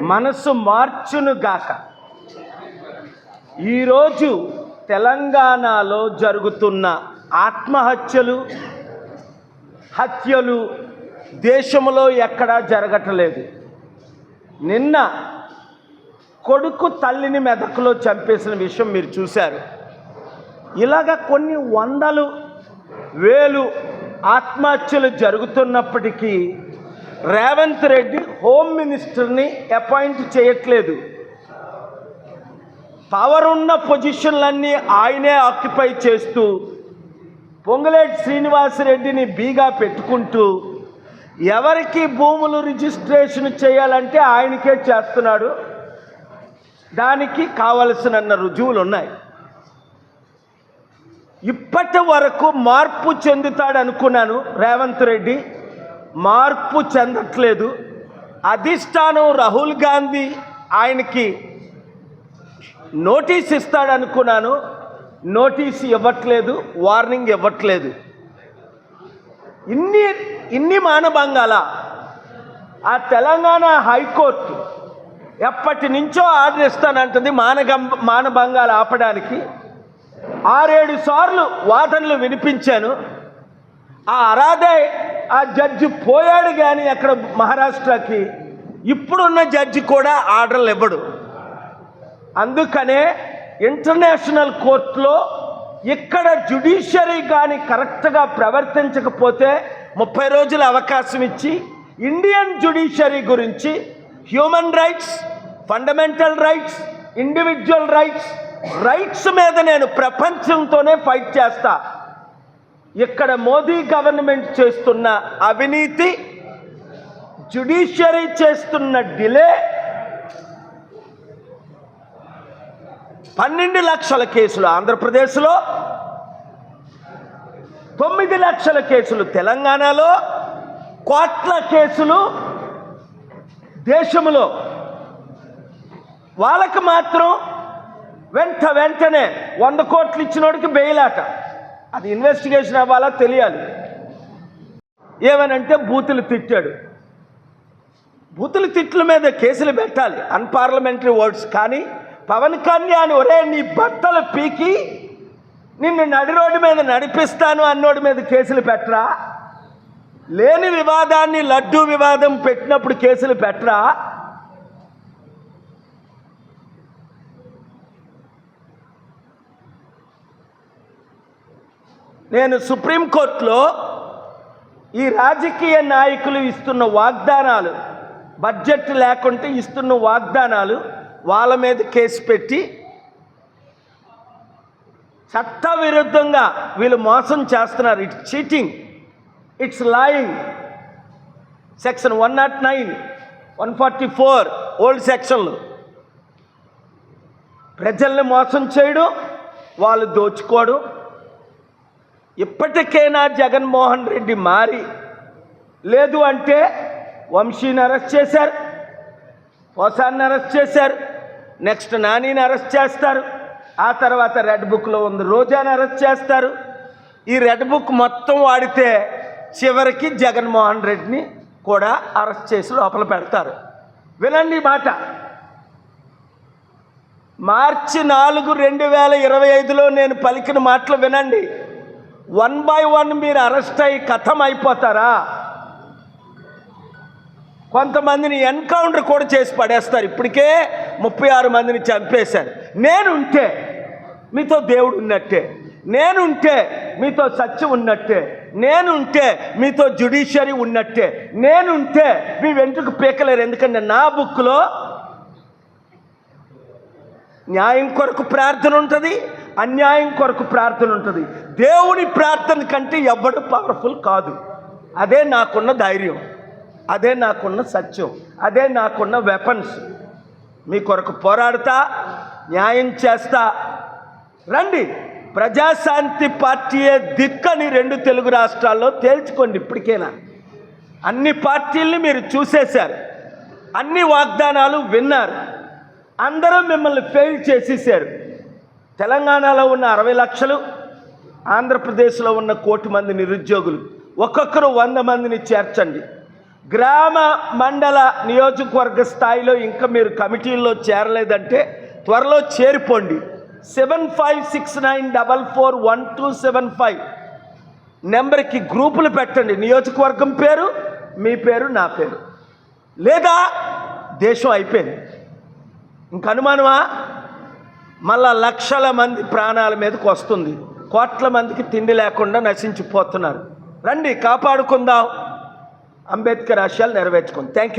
మనసు మార్చును గాక. ఈరోజు తెలంగాణలో జరుగుతున్న ఆత్మహత్యలు హత్యలు దేశంలో ఎక్కడా జరగట్లేదు. నిన్న కొడుకు తల్లిని మెదకులో చంపేసిన విషయం మీరు చూశారు. ఇలాగ కొన్ని వందలు వేలు ఆత్మహత్యలు జరుగుతున్నప్పటికీ రేవంత్ రెడ్డి హోమ్ మినిస్టర్ని అపాయింట్ చేయట్లేదు. పవర్ ఉన్న పొజిషన్లన్నీ ఆయనే ఆక్యుపై చేస్తూ పొంగులేటి శ్రీనివాసరెడ్డిని బీగా పెట్టుకుంటూ ఎవరికి భూములు రిజిస్ట్రేషన్ చేయాలంటే ఆయనకే చేస్తున్నాడు. దానికి కావలసిన రుజువులు ఉన్నాయి. ఇప్పటి వరకు మార్పు చెందుతాడనుకున్నాను రేవంత్ రెడ్డి. మార్పు చెందట్లేదు. అధిష్టానం రాహుల్ గాంధీ ఆయనకి నోటీస్ ఇస్తాడనుకున్నాను. నోటీస్ ఇవ్వట్లేదు వార్నింగ్ ఇవ్వట్లేదు. ఇన్ని ఇన్ని మానభంగాల ఆ తెలంగాణ హైకోర్టు ఎప్పటి నుంచో ఆర్డర్ ఇస్తానంటుంది మానగం మానభంగాలు ఆపడానికి. ఆరేడు సార్లు వాదనలు వినిపించాను. ఆ అరాదే ఆ జడ్జి పోయాడు కానీ అక్కడ మహారాష్ట్రకి. ఇప్పుడున్న జడ్జి కూడా ఆర్డర్లు ఇవ్వడు. అందుకనే ఇంటర్నేషనల్ కోర్టులో ఇక్కడ జ్యుడిషియరీ కానీ కరెక్ట్గా ప్రవర్తించకపోతే ముప్పై రోజుల అవకాశం ఇచ్చి ఇండియన్ జ్యుడిషియరీ గురించి human rights fundamental rights individual rights rights మీద నేను ప్రపంచంతోనే ఫైట్ చేస్తా. ఇక్కడ మోదీ గవర్నమెంట్ చేస్తున్న అవినీతి జుడిషియరీ చేస్తున్న డిలే పన్నెండు లక్షల కేసులు ఆంధ్రప్రదేశ్లో తొమ్మిది లక్షల కేసులు తెలంగాణలో కోట్ల కేసులు దేశంలో. వాళ్ళకి మాత్రం వెంట వెంటనే వంద కోట్లు ఇచ్చినోడికి బెయిలాట అది ఇన్వెస్టిగేషన్ అవ్వాలా తెలియాలి. ఏమనంటే బూతులు తిట్టాడు. బూతులు తిట్ల మీద కేసులు పెట్టాలి అన్పార్లమెంటరీ వర్డ్స్ కానీ పవన్ కళ్యాణ్ ఒరే నీ బట్టలు పీకి నిన్ను నడి రోడ్డు మీద నడిపిస్తాను అన్నోడి మీద కేసులు పెట్టరా? లేని వివాదాన్ని లడ్డూ వివాదం పెట్టినప్పుడు కేసులు పెట్టరా? నేను సుప్రీంకోర్టులో ఈ రాజకీయ నాయకులు ఇస్తున్న వాగ్దానాలు బడ్జెట్ లేకుంటే ఇస్తున్న వాగ్దానాలు వాళ్ళ మీద కేసు పెట్టి చట్టవిరుద్ధంగా వీళ్ళు మోసం చేస్తున్నారు. It's cheating it's lying section one not nine one forty four old సెక్షన్లు ప్రజల్ని మోసం చేయడం వాళ్ళు దోచుకోవడం ఇప్పటికైనా జగన్మోహన్ రెడ్డి మారి లేదు అంటే వంశీని అరెస్ట్ చేశారు పోసాన్ని అరెస్ట్ చేశారు నెక్స్ట్ నానిని అరెస్ట్ చేస్తారు ఆ తర్వాత రెడ్ బుక్లో ఉంది రోజాని అరెస్ట్ చేస్తారు. ఈ రెడ్ బుక్ మొత్తం వాడితే చివరికి జగన్మోహన్ రెడ్డిని కూడా అరెస్ట్ చేసి లోపల పెడతారు. వినండి మాట. మార్చి నాలుగు రెండు వేల ఇరవై ఐదులో నేను పలికిన మాటలు వినండి. వన్ బై వన్ మీరు అరెస్ట్ అయ్యి కథం అయిపోతారా? కొంతమందిని ఎన్కౌంటర్ కూడా చేసి పడేస్తారు. ఇప్పటికే ముప్పై ఆరు మందిని చంపేశారు. నేనుంటే మీతో దేవుడు ఉన్నట్టే. నేనుంటే మీతో సత్యం ఉన్నట్టే. నేనుంటే మీతో జ్యుడిషియరీ ఉన్నట్టే. నేనుంటే మీ వెంట్రుకు పీకలేరు. ఎందుకంటే నా బుక్లో న్యాయం కొరకు ప్రార్థన ఉంటుంది అన్యాయం కొరకు ప్రార్థన ఉంటుంది. దేవుని ప్రార్థన కంటే ఎవ్వడు పవర్ఫుల్ కాదు. అదే నాకున్న ధైర్యం. అదే నాకున్న సత్యం. అదే నాకున్న వెపన్స్ మీ కొరకు పోరాడతా న్యాయం చేస్తా. రండి. ప్రజాశాంతి పార్టీయే దిక్కని రెండు తెలుగు రాష్ట్రాల్లో తేల్చుకోండి ఇప్పటికైనా. అన్ని పార్టీల్ని మీరు చూసేశారు. అన్ని వాగ్దానాలు విన్నారు. అందరూ మిమ్మల్ని ఫెయిల్ చేసేసారు తెలంగాణలో ఉన్న అరవై లక్షలు ఆంధ్రప్రదేశ్లో ఉన్న కోటి మంది నిరుద్యోగులు. ఒక్కొక్కరు వంద మందిని చేర్చండి. గ్రామ మండల నియోజకవర్గ స్థాయిలో ఇంకా మీరు కమిటీల్లో చేరలేదంటే త్వరలో చేరిపోండి. Seven five six nine double four one two seven five నెంబర్కి గ్రూపులు పెట్టండి. నియోజకవర్గం పేరు మీ పేరు నా పేరు. లేదా దేశం అయిపోయింది. ఇంక అనుమానమా? మళ్ళా లక్షల మంది ప్రాణాల మీదకి వస్తుంది. కోట్ల మందికి తిండి లేకుండా నశించిపోతున్నారు. రండి కాపాడుకుందాం. అంబేద్కర్ ఆశయాలు నెరవేర్చుకుందాం. Thank you